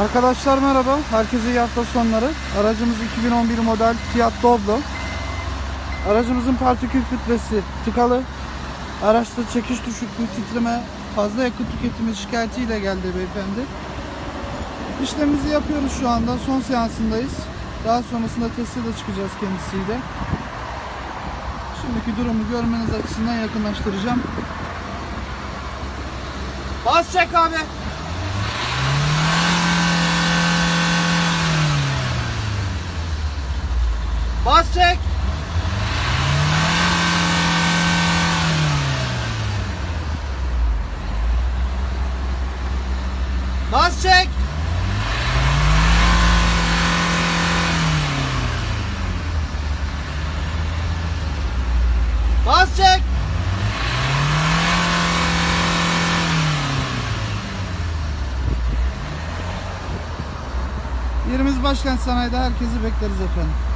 Arkadaşlar merhaba. Herkese iyi hafta sonları. Aracımız 2011 model Fiat Doblo. Aracımızın partikül filtresi tıkalı. Araçta çekiş düşüklüğü, titreme, fazla yakıt tüketimi şikayetiyle geldi beyefendi. İşlemimizi yapıyoruz şu anda. Son seansındayız. Daha sonrasında teste de çıkacağız kendisiyle. Şimdiki durumu görmeniz açısından yakınlaştıracağım. Bas çek abi. Bas çek. Bas çek. Bas çek. Yerimiz Başkent Sanayi'de herkesi bekleriz efendim.